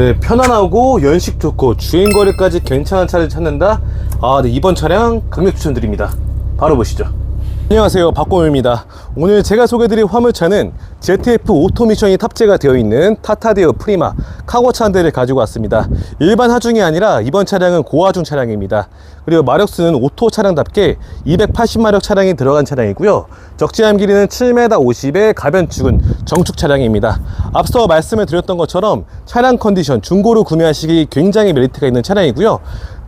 네, 편안하고 연식 좋고 주행거리까지 괜찮은 차를 찾는다. 아, 네, 이번 차량 강력 추천드립니다. 바로 보시죠. 안녕하세요, 박고입니다. 오늘 제가 소개드릴 화물차는 ZF 오토미션이 탑재가 되어 있는 타타디어 프리마 카고차 한 대를 가지고 왔습니다. 일반 하중이 아니라 이번 차량은 고하중 차량입니다. 그리고 마력수는 오토 차량답게 280마력 차량이 들어간 차량이고요. 적재함 길이는 7m 50의 가변축은 정축 차량입니다. 앞서 말씀을 드렸던 것처럼 차량 컨디션 중고로 구매하시기 굉장히 메리트가 있는 차량이고요.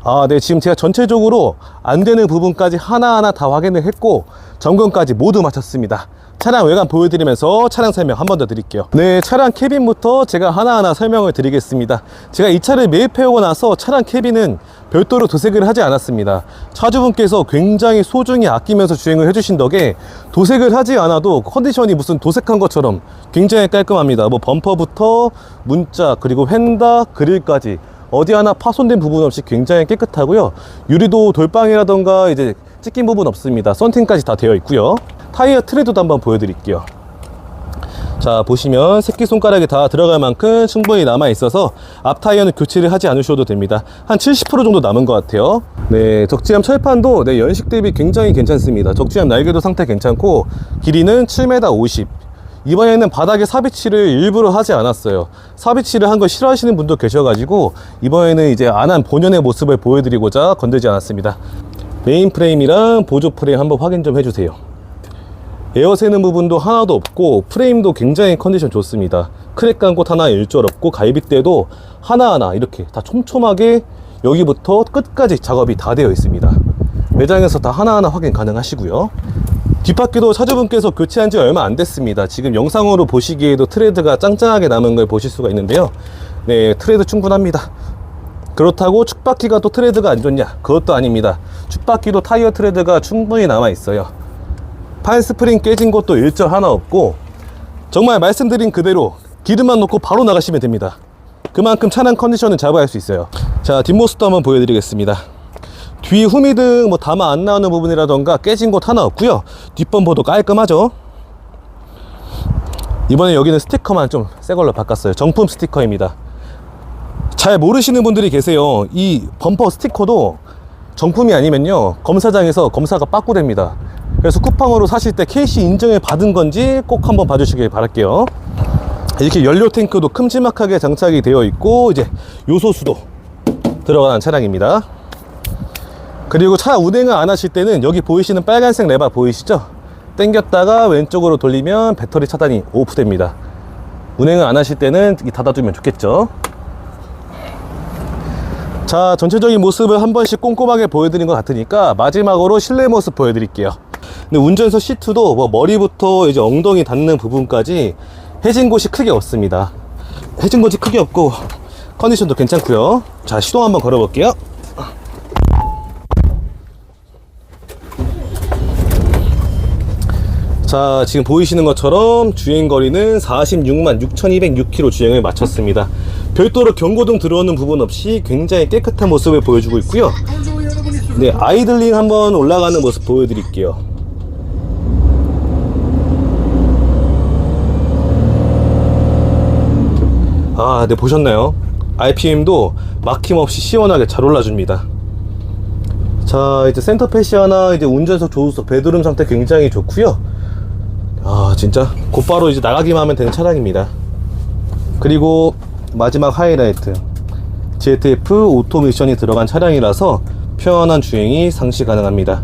아, 네. 지금 제가 전체적으로 안 되는 부분까지 하나하나 다 확인을 했고, 점검까지 모두 마쳤습니다. 차량 외관 보여드리면서 차량 설명 한 번 더 드릴게요. 네, 차량 캐빈부터 제가 하나하나 설명을 드리겠습니다. 제가 이 차를 매입해오고 나서 차량 캐빈은 별도로 도색을 하지 않았습니다. 차주분께서 굉장히 소중히 아끼면서 주행을 해주신 덕에 도색을 하지 않아도 컨디션이 무슨 도색한 것처럼 굉장히 깔끔합니다. 뭐 범퍼부터 문자, 그리고 휀다, 그릴까지 어디 하나 파손된 부분 없이 굉장히 깨끗하고요. 유리도 돌방이라던가 이제 찢긴 부분 없습니다. 썬팅까지 다 되어 있고요. 타이어 트레드도 한번 보여드릴게요. 자 보시면 새끼손가락이 다 들어갈 만큼 충분히 남아 있어서 앞 타이어는 교체를 하지 않으셔도 됩니다. 한 70% 정도 남은 것 같아요. 네 적지함 철판도 네, 연식 대비 굉장히 괜찮습니다. 적지함 날개도 상태 괜찮고 길이는 7m 50 이번에는 바닥에 삽입치를 일부러 하지 않았어요. 삽입치를 한 거 싫어하시는 분도 계셔가지고 이번에는 이제 안 한 본연의 모습을 보여드리고자 건들지 않았습니다. 메인 프레임이랑 보조 프레임 한번 확인 좀 해주세요 에어 새는 부분도 하나도 없고 프레임도 굉장히 컨디션 좋습니다. 크랙 간 곳 하나 일절 없고 갈빗대도 하나하나 이렇게 다 촘촘하게 여기부터 끝까지 작업이 다 되어 있습니다. 매장에서 다 하나하나 확인 가능하시고요. 뒷바퀴도 차주분께서 교체한 지 얼마 안 됐습니다. 지금 영상으로 보시기에도 트레드가 짱짱하게 남은 걸 보실 수가 있는데요. 네 트레드 충분합니다. 그렇다고 축바퀴가 또 트레드가 안 좋냐? 그것도 아닙니다. 축바퀴도 타이어 트레드가 충분히 남아 있어요 판 스프링 깨진 것도 일절 하나 없고 정말 말씀드린 그대로 기름만 넣고 바로 나가시면 됩니다. 그만큼 차량 컨디션을 잡아야 할 수 있어요. 자 뒷모습도 한번 보여드리겠습니다. 뒤 후미등 뭐 담아 안 나오는 부분이라던가 깨진 곳 하나 없고요. 뒷범퍼도 깔끔하죠? 이번에 여기는 스티커만 좀 새 걸로 바꿨어요. 정품 스티커입니다. 잘 모르시는 분들이 계세요. 이 범퍼 스티커도 정품이 아니면요. 검사장에서 검사가 빠꾸됩니다 그래서 쿠팡으로 사실 때 KC 인증을 받은 건지 꼭 한번 봐주시길 바랄게요. 이렇게 연료 탱크도 큼지막하게 장착이 되어 있고 이제 요소수도 들어가는 차량입니다. 그리고 차 운행을 안 하실 때는 여기 보이시는 빨간색 레바 보이시죠? 당겼다가 왼쪽으로 돌리면 배터리 차단이 오프됩니다. 운행을 안 하실 때는 이 닫아두면 좋겠죠? 자 전체적인 모습을 한 번씩 꼼꼼하게 보여드린 것 같으니까 마지막으로 실내 모습 보여드릴게요 근데 운전석 시트도 뭐 머리부터 이제 엉덩이 닿는 부분까지 해진 곳이 크게 없습니다. 해진 곳이 크게 없고 컨디션도 괜찮고요. 자 시동 한번 걸어 볼게요. 자 지금 보이시는 것처럼 주행거리는 46만 6206km 주행을 마쳤습니다. 별도로 경고등 들어오는 부분 없이 굉장히 깨끗한 모습을 보여주고 있고요. 네 아이들링 한번 올라가는 모습 보여드릴게요 아, 네, 보셨나요? RPM도 막힘없이 시원하게 잘 올라줍니다. 자, 이제 센터 패시아나 이제 운전석 조수석 베드룸 상태 굉장히 좋고요. 아, 진짜 곧바로 이제 나가기만 하면 되는 차량입니다. 그리고 마지막 하이라이트. ZF 오토 미션이 들어간 차량이라서 편안한 주행이 상시 가능합니다.